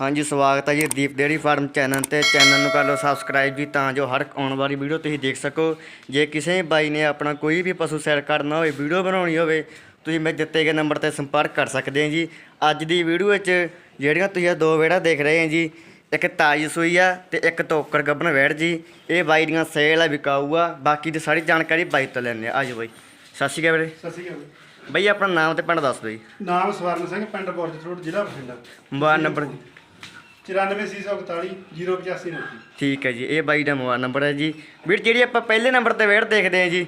ਹਾਂਜੀ ਸਵਾਗਤ ਹੈ ਜੀ ਦੀਪ ਡੇਅਰੀ ਫਾਰਮ ਚੈਨਲ ਤੇ। ਚੈਨਲ ਨੂੰ ਕਰ ਲਓ ਸਬਸਕ੍ਰਾਈਬ ਜੀ ਤਾਂ ਜੋ ਹਰ ਆਉਣ ਵਾਲੀ ਵੀਡੀਓ ਤੁਸੀਂ ਦੇਖ ਸਕੋ। ਜੇ ਕਿਸੇ ਬਾਈ ਨੇ ਆਪਣਾ ਕੋਈ ਵੀ ਪਸ਼ੂ ਸੈਰ ਕਰਨਾ ਹੋਵੇ ਵੀਡੀਓ ਬਣਾਉਣੀ ਹੋਵੇ ਤੁਸੀਂ ਮੇਰੇ ਦਿੱਤੇ ਗਏ ਨੰਬਰ ਤੇ ਸੰਪਰਕ ਕਰ ਸਕਦੇ ਹੋ ਜੀ। ਅੱਜ ਦੀ ਵੀਡੀਓ ਵਿੱਚ ਜਿਹੜੀਆਂ ਤੁਸੀਂ ਇਹ ਦੋ ਵੇੜਾ ਦੇਖ ਰਹੇ ਹੋ ਜੀ ਇੱਕ ਤਾਜੀ ਸੂਈ ਆ ਤੇ ਇੱਕ ਟੋਕਰ ਗੱਬਣ ਵੈੜ ਜੀ। ਇਹ ਬਾਈ ਦੀਆਂ ਸੇਲ ਆ ਵਿਕਾਊ ਆ। ਬਾਕੀ ਦੀ ਸਾਰੀ ਜਾਣਕਾਰੀ ਬਾਈ ਤੋਂ ਲੈਣੇ ਆ ਆਜੋ ਬਾਈ। ਸਤਿ ਸ਼੍ਰੀ ਅਕਾਲ ਵੀਰੇ। ਸਤਿ ਸ਼੍ਰੀ ਅਕਾਲ ਬਾਈ ਆਪਣਾ ਨਾਮ ਤੇ ਪਿੰਡ ਦੱਸ ਦਿਓ ਜੀ। ਨਾਮ ਸਵਰਨ ਸਿੰਘ ਪਿੰਡ ਬੋਰਜ ਰੋਡ ਜ਼ਿਲ੍ਹਾ ਬਠਿੰਡਾ। ਮੋਬਾਈਲ ਨੰਬਰ 94 085 ਠੀਕ ਹੈ ਜੀ ਇਹ ਬਾਈ ਦਾ ਮੋਬਾਈਲ ਨੰਬਰ ਹੈ ਜੀ। ਵੀਰ ਜਿਹੜੀ ਆਪਾਂ ਪਹਿਲੇ ਨੰਬਰ ਤੇ ਵੇੜ ਦੇਖਦੇ ਹਾਂ ਜੀ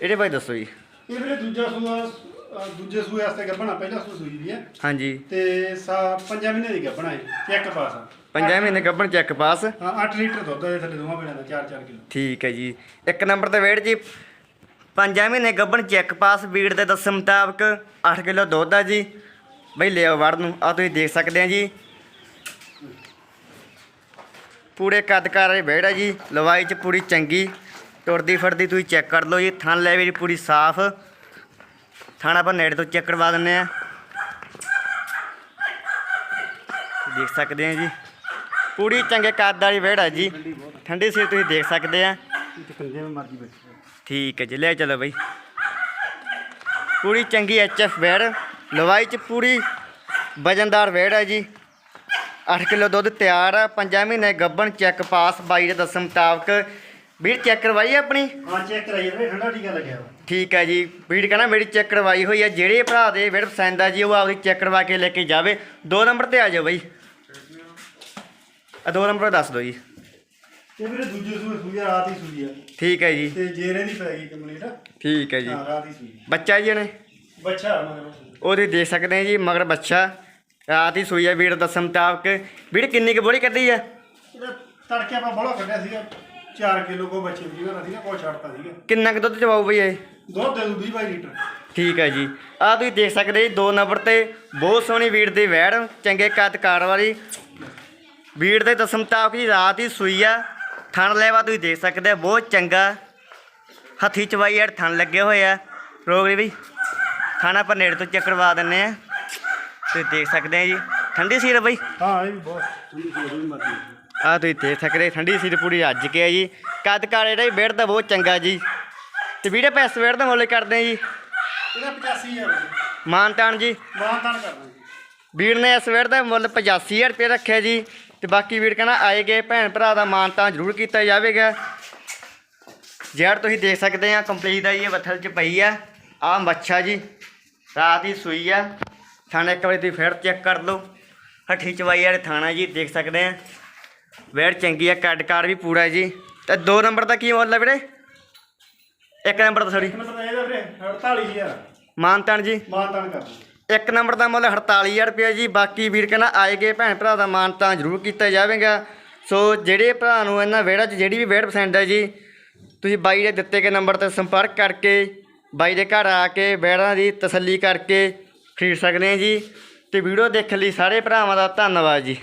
ਇਹਦੇ ਬਾਈ ਦੱਸੋ ਜੀ। ਇਹ ਵੀਰੇ ਦੂਜਾ ਸੂਆ ਅ, ਦੂਜੇ ਸੂਏ ਵਾਸਤੇ ਗੱਭਣਾ ਪਹਿਲਾ ਸੂ ਸੂਈ ਦੀ ਹੈ। ਹਾਂਜੀ। ਤੇ ਸਾ ਪੰਜਾਂ ਮਹੀਨੇ ਦੀ ਗੱਭਣਾ ਹੈ ਚੈੱਕ ਪਾਸ ਆ। ਪੰਜਾਂ ਮਹੀਨੇ ਗੱਭਣ ਚੈੱਕ ਪਾਸ। ਹਾਂ 8 ਲੀਟਰ ਦੁੱਧ ਹੈ ਥੱਲੇ ਦੋਵਾਂ ਬੇੜਾਂ ਦਾ 4-4 ਕਿਲੋ। ਠੀਕ ਹੈ ਜੀ। ਇੱਕ ਨੰਬਰ ਤੇ ਵੇੜ ਜੀ ਪੰਜਾਂ ਮਹੀਨੇ ਗੱਭਣ ਚੈੱਕ ਪਾਸ ਵੀੜ ਦੇ ਦੱਸਣ ਮੁਤਾਬਕ 8 ਕਿਲੋ ਦੁੱਧ ਆ ਜੀ। ਬਈ ਲਿਓ ਵੜ ਨੂੰ ਆ ਤੁਸੀਂ ਦੇਖ ਸਕਦੇ ਆ ਜੀ। ਪੂਰੇ ਕੱਦ ਕਰ ਰਹੇ ਵੇੜ ਜੀ, ਲਵਾਈ ਚ ਪੂਰੀ ਚੰਗੀ। ਤੁਰਦੀ ਫੜਦੀ ਤੁਸੀਂ ਚੈੱਕ ਕਰ ਲਓ ਜੀ, ਥਣ ਲੈ ਵੀ ਪੂਰੀ ਸਾਫ਼। ਥਾਣਾ ਆਪਾਂ ਨੇੜੇ ਤੋਂ ਚੈੱਕ ਕਰਵਾ ਦਿੰਨੇ ਆ ਦੇਖ ਸਕਦੇ ਆ ਜੀ। ਪੂਰੀ ਚੰਗੇ ਕੱਦ ਵਾਲੀ ਵੇੜ ਆ ਜੀ। ਠੰਡੀ ਸੀ ਤੁਸੀਂ ਦੇਖ ਸਕਦੇ ਆ ਠੀਕ ਹੈ ਜੀ, ਲੈ ਚਲੋ ਬਈ। ਪੂਰੀ ਚੰਗੀ ਐਚਐਫ ਵੇੜ ਲਵਾਈ ਚ ਪੂਰੀ ਵਜਨਦਾਰ ਵੇੜ ਹੈ ਜੀ। 8 ਕਿਲੋ ਦੁੱਧ ਤਿਆਰ ਆ 5 ਮਹੀਨੇ ਗੱਬਣ ਚੈੱਕ ਪਾਸ ਬਾਈ ਦੇ ਦੱਸਣ ਮੁਤਾਬਕ। ਵੀਰ ਚੈੱਕ ਕਰਵਾਈ ਆਪਣੀ? ਹਾਂ ਚੈੱਕ ਕਰਾਈਏ ਵੀਰੇ ਠੰਡਾ ਟੀਕਾ ਲੱਗਿਆ ਵਾ। ਠੀਕ ਹੈ ਜੀ। ਵੀਰ ਕਹਿੰਦਾ ਮੇਰੀ ਚੈੱਕ ਕਰਵਾਈ ਹੋਈ ਹੈ ਜਿਹੜੇ ਭਰਾ ਦੇ ਵੇੜ ਪਸੰਦ ਆ ਜੀ ਉਹ ਆਪਦੀ ਚੈੱਕ ਕਰਵਾ ਕੇ ਲੈ ਕੇ ਜਾਵੇ। ਦੋ ਨੰਬਰ ਤੇ ਆ ਜਾਓ ਬਈ। ਆ ਦੋ ਨੰਬਰ ਦੱਸ ਦਿਓ ਜੀ। ਇਹ ਵੀਰੇ ਦੂਜੇ ਸੂਏ ਸੂਈ ਆ ਰਾਤ ਹੀ ਸੂਈ ਆ। ਠੀਕ ਹੈ ਜੀ। ਤੇ ਜੇਰੇ ਦੀ ਪੈ ਗਈ ਕੰਪਲੀਟ ਠੀਕ ਹੈ ਜੀ। ਰਾਤ ਹੀ ਸੂਈ ਬੱਚਾ ਜੀ ਨੇ ਬੱਚਾ ਮਗਰ ਉਹ ਤੁਸੀਂ ਦੇਖ ਸਕਦੇ ਆ ਜੀ ਮਗਰ ਬੱਚਾ। ਰਾਤ ਹੀ ਸੂਈ ਆ ਵੀਰ ਦੱਸਣ ਮੁਤਾਬਕ। ਵੀਰ ਕਿੰਨੀ ਕੁ ਬੋਲੀ ਕੱਢੀ ਆ? ਇਹਦਾ ਤੜਕੇ ਆਪਾਂ ਬੜਾ ਕੱਢਿਆ ਸੀਗਾ। 4 ਕਿਲੋ ਕੋ ਬੱਚੇ ਵੀ ਘਰ ਸੀਗਾ ਕੋ ਛੱਡਤਾ ਸੀਗਾ। ਕਿੰਨਾ ਕੁ ਦੁੱਧ ਚਵਾਉ ਬਈ ਇਹ? ਦੁੱਧ ਦੇ ਦੂ 20 22 ਲੀਟਰ। ਠੀਕ ਹੈ ਜੀ। ਆ ਤੁਸੀਂ ਦੇਖ ਸਕਦੇ ਜੀ ਦੋ ਨੰਬਰ ਤੇ ਬਹੁਤ ਸੋਹਣੀ ਵੀਰ ਦੀ ਵੈੜ ਚੰਗੇ ਕੱਦ ਕਾਰ ਵਾਲੀ। ਵੀਰ ਦੇ ਦੱਸਣ ਮੁਤਾਬਕ ਜੀ ਰਾਤ ਹੀ ਸੂਈ ਆ। ਥਣ ਲੈਵਾ ਤੁਸੀਂ ਦੇਖ ਸਕਦੇ ਆ ਬਹੁਤ ਚੰਗਾ। ਹੱਥੀ ਚਵਾਈ ਯਾਰ ਥਣ ਲੱਗੇ ਹੋਏ ਆ। ਰੋਗ ਵੀ ਖਾਣਾ ਆਪਾਂ ਨੇੜੇ ਤੋਂ ਚੈੱਕ ਕਰਵਾ ਦਿੰਨੇ ਆ। ਤੁਸੀਂ ਦੇਖ ਸਕਦੇ ਆ ਜੀ। ਠੰਡੀ ਸੀਰ ਬਈ। ਹਾਂ ਇਹ ਵੀ ਬਹੁਤ ਠੰਡੀ ਸੀ ਉਹ ਵੀ ਮਰਦੀ ਆ ਤੁਸੀਂ ਦੇਖ ਸਕਦੇ ਠੰਡੀ ਸੀਰ ਪੂਰੀ ਰੱਜ ਕੇ ਆ ਜੀ। ਕੱਦ ਕਾਰ ਇਹਦਾ ਵੇੜ ਤਾਂ ਬਹੁਤ ਚੰਗਾ ਜੀ। ਤੇ ਵੀਡੀਓ ਪੈਸੇ ਵੇੜ ਦਾ ਮੁੱਲ ਕਰਦੇ ਆ ਜੀ ਇਹਦਾ 85000 ਮਾਨਤਾਨ ਜੀ। ਮਾਨ ਤਾਨ ਕਰਨਾ ਵੀਰ ਨੇ ਇਸ ਵੇੜ ਦਾ ਮੁੱਲ 85000 ਰੁਪਏ ਰੱਖਿਆ ਜੀ। ਤੇ ਬਾਕੀ ਵੀਰ ਕਹਿੰਦਾ ਆਏ ਗਏ ਭੈਣ ਭਰਾ ਦਾ ਮਾਨਤਾਨ ਜ਼ਰੂਰ ਕੀਤਾ ਜਾਵੇਗਾ। ਜਿਹੜਾ ਤੁਸੀਂ ਦੇਖ ਸਕਦੇ ਆ ਕੰਪਲੀਟ ਆ ਜੀ ਇਹ ਬੱਥਲ ਚ ਪਈ ਆ। ਆ ਮੱਛਾ ਜੀ। ਰਾਤ ਹੀ ਸੂਈ ਆ। ਥਾਣਾ ਇੱਕ ਵਾਰੀ ਤੁਸੀਂ ਫਿਰ ਚੈੱਕ ਕਰ ਲਓ। ਹੱਠੀ ਚਵਾਈ ਵਾਲੇ ਥਾਣਾ ਜੀ ਦੇਖ ਸਕਦੇ ਆ। ਵੇੜ ਚੰਗੀ ਆ ਕੱਦ ਕਾਰ ਵੀ ਪੂਰਾ ਜੀ। ਤੇ ਦੋ ਨੰਬਰ ਦਾ ਕੀ ਮੁੱਲ ਆ ਵੀਰੇ? ਇੱਕ ਨੰਬਰ ਦਾ ਸੌਰੀ ਪਤਾ ਇਹਦਾ ਵੀਰੇ 48000 ਮਾਨਤਾਨ ਜੀ। ਮਾਨ ਤਾਨ ਕਰਨਾ ਇੱਕ ਨੰਬਰ ਦਾ ਮੁੱਲ 48000 ਰੁਪਏ ਜੀ। ਬਾਕੀ ਵੀਰ ਕਹਿੰਦਾ ਆਏ ਗਏ ਭੈਣ ਭਰਾ ਦਾ ਮਾਨ ਤਾਂ ਜ਼ਰੂਰ ਕੀਤਾ ਜਾਵੇਗਾ। ਸੋ ਜਿਹੜੇ ਭਰਾ ਨੂੰ ਇਹਨਾਂ ਵਿਹੜਾ 'ਚ ਜਿਹੜੀ ਵੀ ਵੇੜ ਪਸੰਦ ਹੈ ਜੀ ਤੁਸੀਂ ਬਾਈ ਦੇ ਦਿੱਤੇ ਗਏ ਨੰਬਰ ਤੇ ਸੰਪਰਕ ਕਰਕੇ ਬਾਈ ਦੇ ਘਰ ਆ ਕੇ ਵਿਹੜਾਂ ਦੀ ਤਸੱਲੀ ਕਰਕੇ ਖਰੀਦ ਸਕਦੇ ਹਾਂ ਜੀ। ਅਤੇ ਵੀਡੀਓ ਦੇਖਣ ਲਈ ਸਾਰੇ ਭਰਾਵਾਂ ਦਾ ਧੰਨਵਾਦ ਜੀ।